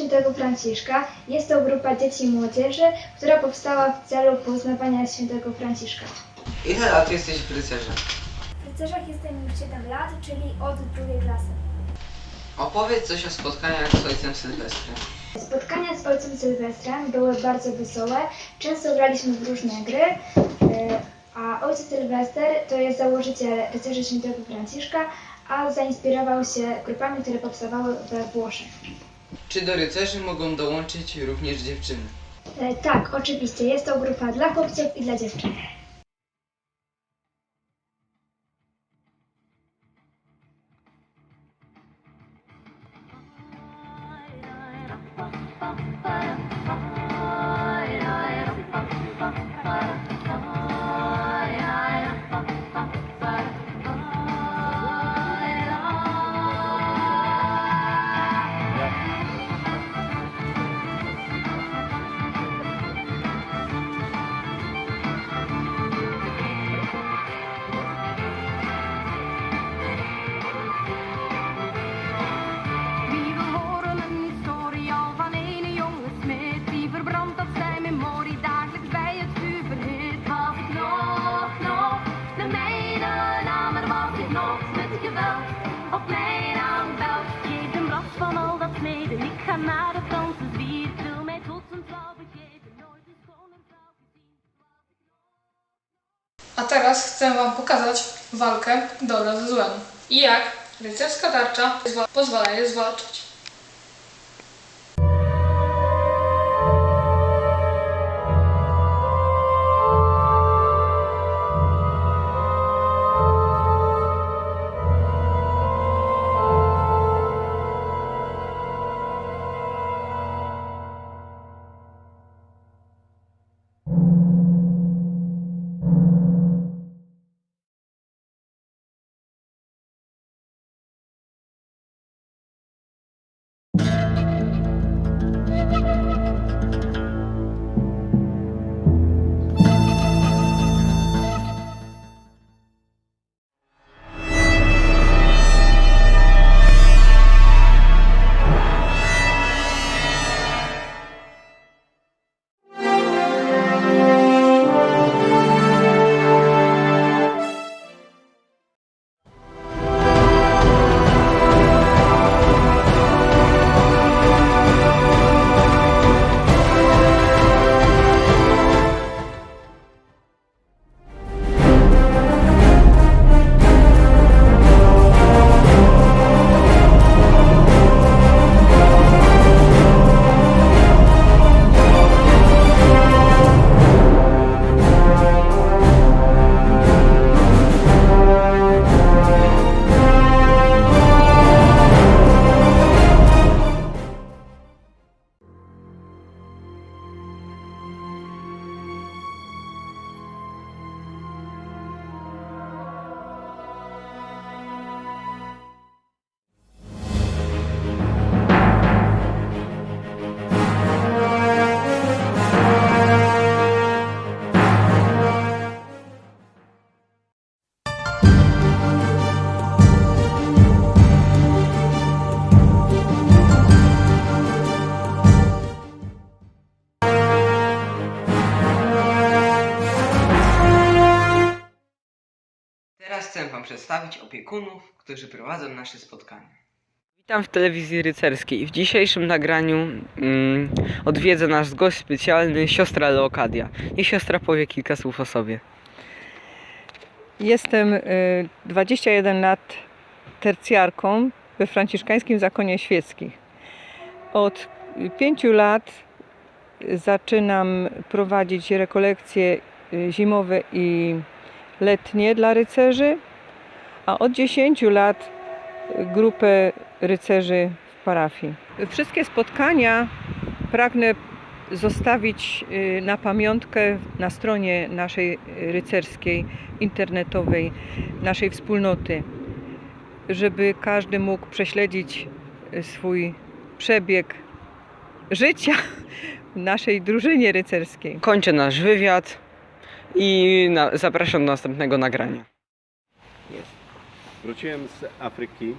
Świętego Franciszka. Jest to grupa dzieci i młodzieży, która powstała w celu poznawania Świętego Franciszka. Ile lat jesteś w rycerze? W rycerzach jestem już 7 lat, czyli od drugiej klasy. Opowiedz coś o spotkaniach z ojcem Sylwestrem. Spotkania z ojcem Sylwestrem były bardzo wesołe. Często graliśmy w różne gry, e, a ojciec Sylwester to jest założyciel rycerzy Świętego Franciszka, a zainspirował się grupami, które powstawały we Włoszech. Czy do rycerzy mogą dołączyć również dziewczyny? E, Tak, oczywiście. Jest to grupa dla chłopców i dla dziewczyn. A teraz chcę Wam pokazać walkę dobra ze złem i jak rycerska tarcza zwa- pozwala je zwalczać. Wam przedstawić opiekunów, którzy prowadzą nasze spotkania. Witam w telewizji rycerskiej. W dzisiejszym nagraniu mm, odwiedza nasz gość specjalny, siostra Leokadia. Niech siostra powie kilka słów o sobie. Jestem y, 21 lat tercjarką we franciszkańskim zakonie świeckich. Od 5 lat zaczynam prowadzić rekolekcje y, zimowe i letnie dla rycerzy, a od 10 lat grupę rycerzy w parafii. Wszystkie spotkania pragnę zostawić y, na pamiątkę na stronie naszej rycerskiej, internetowej, naszej wspólnoty, żeby każdy mógł prześledzić y, swój przebieg życia w naszej drużynie rycerskiej. Kończę nasz wywiad i na, zapraszam do następnego nagrania. Wróciłem z Afryki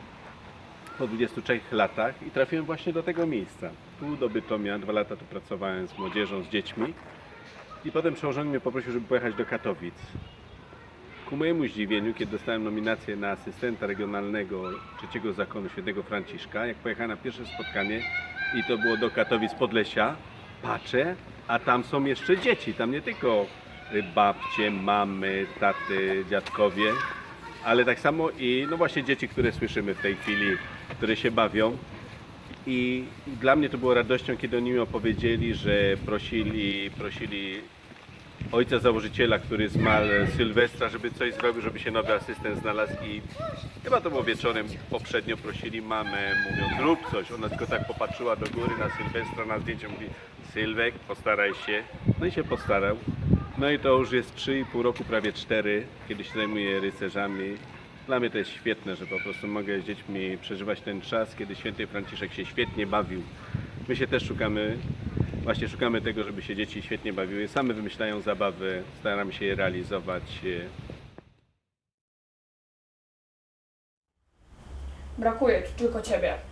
po 23 latach i trafiłem właśnie do tego miejsca. tu do Bytomia, dwa lata tu pracowałem z młodzieżą, z dziećmi i potem przełożony mnie poprosił, żeby pojechać do Katowic. Ku mojemu zdziwieniu, kiedy dostałem nominację na asystenta regionalnego trzeciego zakonu świętego Franciszka, jak pojechałem na pierwsze spotkanie i to było do Katowic Podlesia, patrzę, a tam są jeszcze dzieci, tam nie tylko babcie, mamy, taty, dziadkowie, ale tak samo i no właśnie dzieci, które słyszymy w tej chwili, które się bawią. I dla mnie to było radością, kiedy oni mi opowiedzieli, że prosili, prosili ojca założyciela, który zmarł Sylwestra, żeby coś zrobił, żeby się nowy asystent znalazł i chyba to było wieczorem poprzednio prosili mamę, mówiąc zrób coś. Ona tylko tak popatrzyła do góry na Sylwestra, na zdjęcie mówi Sylwek, postaraj się. No i się postarał. No i to już jest 3,5 roku, prawie 4, kiedy się zajmuję rycerzami. Dla mnie to jest świetne, że po prostu mogę z dziećmi przeżywać ten czas, kiedy święty Franciszek się świetnie bawił. My się też szukamy, właśnie szukamy tego, żeby się dzieci świetnie bawiły. Same wymyślają zabawy, staramy się je realizować. Brakuje tu tylko ciebie.